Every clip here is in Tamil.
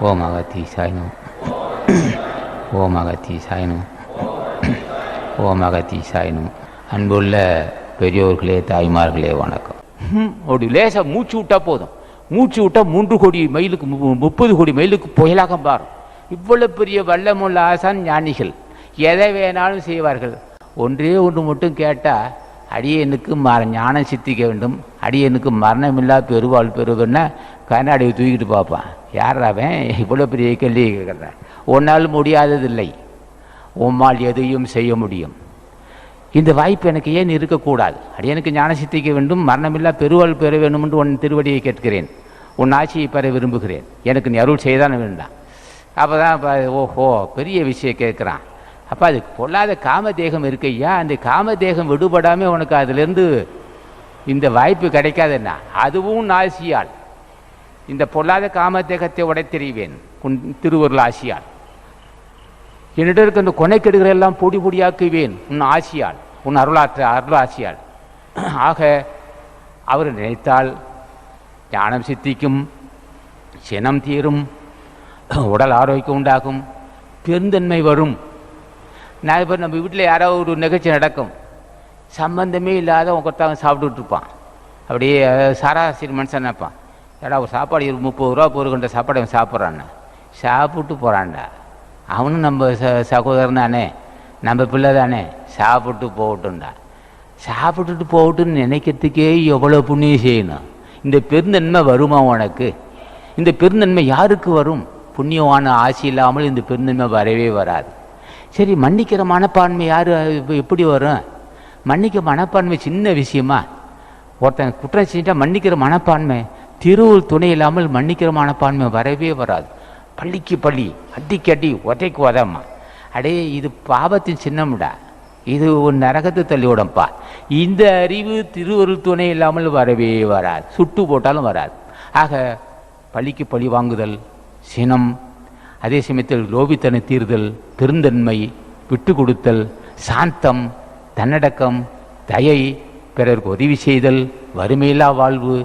ஓம் அகத்தி சாய்னு ஓம் அகத்தி சாய்னு ஓம் அகத்தி சாய்னு அன்புள்ள பெரியோர்களே தாய்மார்களே வணக்கம். அப்படி லேசாக மூச்சு விட்டா போதும். மூச்சு விட்டால் மூன்று கோடி மைலுக்கு மு- முப்பது கோடி மைலுக்கு புயலாக பாரும் இவ்வளவு பெரிய வல்லமுள்ள ஆசான் ஞானிகள் எதை வேணாலும் செய்வார்கள்? ஒன்றே ஒன்று மட்டும் கேட்டால் அடியனுக்கு மர ஞானம் சித்திக்க வேண்டும். அடியனுக்கு மரணமில்லா பெருவாள் பெறுவன்னா கண்ணாடியை தூக்கிட்டு பார்ப்பான். யார் அவன்? இவ்வளோ பெரிய கேள்வி கேட்குறேன் உன்னால் முடியாததில்லை. உம்மால் எதையும் செய்ய முடியும். இந்த வாய்ப்பு எனக்கு ஏன் இருக்கக்கூடாது? அடி எனக்கு ஞான சித்திக்க வேண்டும் மரணமில்லா பெருவாள் பெற வேண்டும் என்று உன் திருவடியை கேட்கிறேன். உன் ஆட்சியை பெற விரும்புகிறேன். எனக்கு நீ அருள் செய்தான வேண்டாம். அப்போ தான் ஓஹோ பெரிய விஷயம் கேட்குறான். அப்போ அது பொல்லாத காமதேகம் இருக்கு ஐயா. அந்த காமதேகம் விடுபடாமல் உனக்கு அதிலிருந்து இந்த வாய்ப்பு கிடைக்காதுன்னா அதுவும் நாசியால். இந்த பொல்லாத காமதேகத்தை உடைத்தெறிவேன் உன் திருவருள் ஆசியால். என்னிடம் இருக்க அந்த கொனைக்கெடுகளை எல்லாம் பொடி பொடியாக்குவேன் உன் ஆசியால் உன் அருளாற்ற அருள் ஆசியால் ஆக அவர் நினைத்தால் ஞானம் சித்திக்கும் சினம் தீரும் உடல் ஆரோக்கியம் உண்டாகும் பெருந்தன்மை வரும். நான் இப்போ நம்ம வீட்டில் யாரோ ஒரு நிகழ்ச்சி நடக்கும். சம்பந்தமே இல்லாத ஒருத்தவங்க சாப்பிட்டுட்டு இருப்பான் அப்படியே சராசரி மனுஷன் நினைப்பான் ஏடா ஒரு சாப்பாடு ஒரு முப்பது ரூபா போருக்கின்ற சாப்பாடு அவன் சாப்பிட்றான்னு? சாப்பிட்டு போகிறான்டா அவனும் நம்ம ச சகோதரன் தானே. நம்ம பிள்ளை தானே. சாப்பிட்டு போகட்டும்டா. சாப்பிட்டுட்டு போகட்டும்னு நினைக்கிறதுக்கே எவ்வளோ புண்ணியம் செய்யணும்? இந்த பெருந்தன்மை வருமா உனக்கு? இந்த பெருந்தன்மை யாருக்கு வரும்? புண்ணியமான ஆசி இல்லாமல் இந்த பெருந்தன்மை வரவே வராது. சரி மன்னிக்கிற மனப்பான்மை யார்? எப்படி வரும்? மன்னிக்க மனப்பான்மை சின்ன விஷயமா? ஒருத்தன் குற்றம் செஞ்சுட்டா மன்னிக்கிற மனப்பான்மை திருவுள் துணை இல்லாமல் மன்னிக்கிற மனப்பான்மை வரவே வராது. பள்ளிக்கு பள்ளி அடிக்கு அடி உதைக்கு உதம்மா அடே இது பாவத்தின் சின்னம்டா. இது ஒரு நரகத்து தள்ளி விடம்பா இந்த அறிவு திருவருள் துணை இல்லாமல் வரவே வராது. சுட்டு போட்டாலும் வராது. ஆக பழிக்கு பழி வாங்குதல் சினம். அதே சமயத்தில் லோபித்தனை தீர்தல் பெருந்தன்மை விட்டு கொடுத்தல் சாந்தம். தன்னடக்கம் தயை பிறருக்கு உதவி செய்தல் வறுமையில்லா வாழ்வு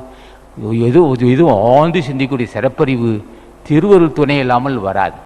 எது எதுவும் ஆழ்ந்து சிந்திக்கக்கூடிய சிறப்பறிவு திருவருள் துணை இல்லாமல் வராது.